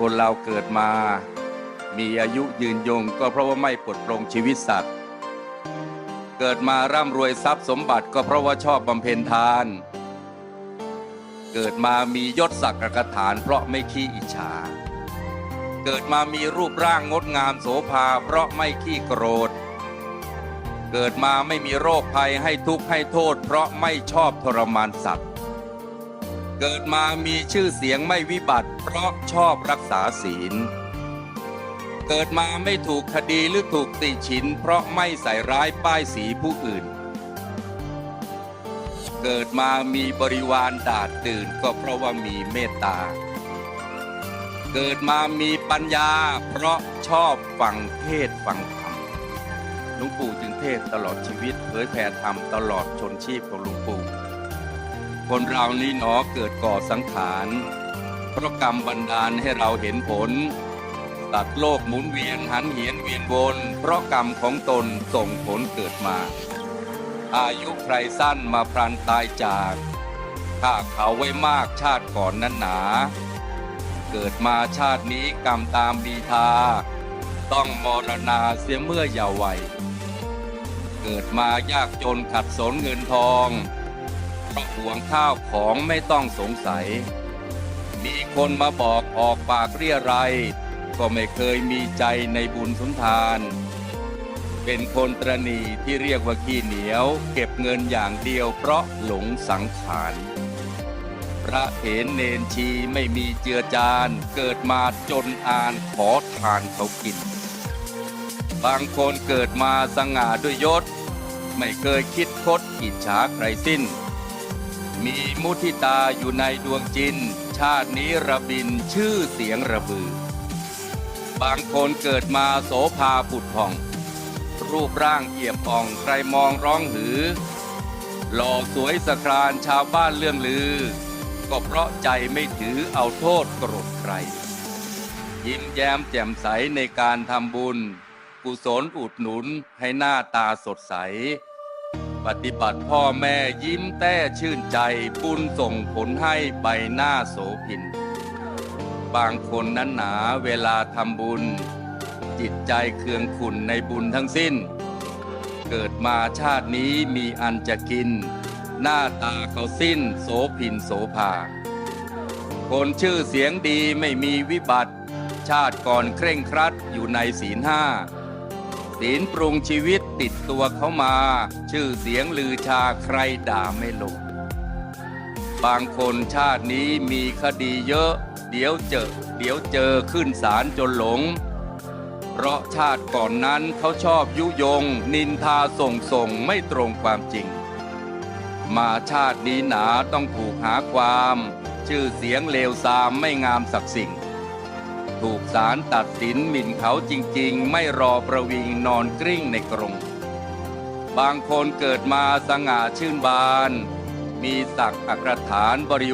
คนเราเกิดมา มีอายุยืนยงก็เพราะว่าไม่ปลดปลงชีวิตสัตว์ เกิดมาร่ำรวยทรัพย์สมบัติก็เพราะว่าชอบบำเพ็ญทาน เกิดมามียศศักดิ์กระฐาน เพราะไม่ขี้อิจฉา เกิดมามีรูปร่างงดงามโสภา เพราะไม่ขี้โกรธ เกิดมาไม่มีโรคภัยให้ทุกข์ให้โทษ เพราะไม่ชอบทรมานสัตว์ เกิดมามีชื่อเสียงไม่วิบัติ เพราะชอบรักษาศีล เกิดมาไม่ถูกคดีหรือถูกติฉิน เพราะไม่ใส่ร้ายป้ายสีผู้อื่น เกิดมามีบริวารดาดตื่นก็เพราะว่ามีเมตตา เกิดมามีปัญญา เพราะชอบฟังเทศฟังธรรมหลวงปู่จึงเทศตลอดชีวิตเผยแผ่ธรรมตลอดชนชีพของหลวงปู่ คนเรานี่หนอเกิดก่อสังขารเพราะกรรมบันดาลให้เราเห็นผลตัดโลกหมุนเวียนหันเหียนเวียนวนเพราะกรรมของตนส่งผลเกิดมา อายุใครสั้นมาพลันตายจากถ้าเขาไว้มากชาติก่อนนั้นหนา เกิดมาชาตินี้กรรมตามดีทา ต้องมรณาเสียเมื่อเยาว์วัย เกิดมายากจนขัดสนเงินทอง เพราะห่วงข้าวของไม่ต้องสงสัย มีคนมาบอกออกปากเรียไรก็ไม่เคยมีใจในบุญสุนทาน เป็นคนตรณีที่เรียกว่าขี้เหนียว เก็บเงินอย่างเดียวเพราะหลงสังขาร พระเถรเนนชีไม่มีเจือจาน เกิดมาจนอ่านขอทานเขากิน บางคนเกิดมาสง่าด้วยยศ ไม่เคยคิดคดอิจฉาใครสิ้น มีมุทิตาอยู่ในดวงจิน ชาตินี้ระบินชื่อเสียงระบือ บางคนเกิดมาโสภาผุดผ่อง รูปร่างเอียมอ่องใครมองร้องหือ หล่อสวยสครานชาวบ้านเรื่องลือ ก็เพราะใจไม่ถือเอาโทษโกรธใคร ยิ้มแย้มแจ่มใสในการทำบุญ กุศลอุดหนุนให้หน้าตาสดใส ปฏิบัติพ่อแม่ยิ้มแต้ชื่นใจบุญส่งผลให้ใบหน้าโสพิน บางคนนั้นหนาเวลาทำบุญ จิตใจเคืองขุนในบุญทั้งสิ้น เกิดมาชาตินี้มีอันจะกิน หน้าตาเขาสิ้นโสพินโสภา คนชื่อเสียงดีไม่มีวิบัติ ชาติก่อนเคร่งครัดอยู่ในศีลห้า ศีลปรุงชีวิตติดตัวเขามา ชื่อเสียงลือชาใครด่าไม่ลง บางคนชาตินี้มีคดีเยอะ เดี๋ยวเจอ เดี๋ยวเจอขึ้นศาลจนหลง เพราะชาติก่อนนั้นเขาชอบยุยง นินทาส่งส่งไม่ตรงความจริง มาชาตินี้หนาต้องถูกหาความ ชื่อเสียงเลวทรามไม่งามสักสิ่ง ถูกศาลตัดสินหมิ่นเขาจริงๆ ไม่รอประวิงนอนกริ้งในกรง บางคนเกิดมาสง่าชื่นบาน มีศักดิ์อักรฐานบริ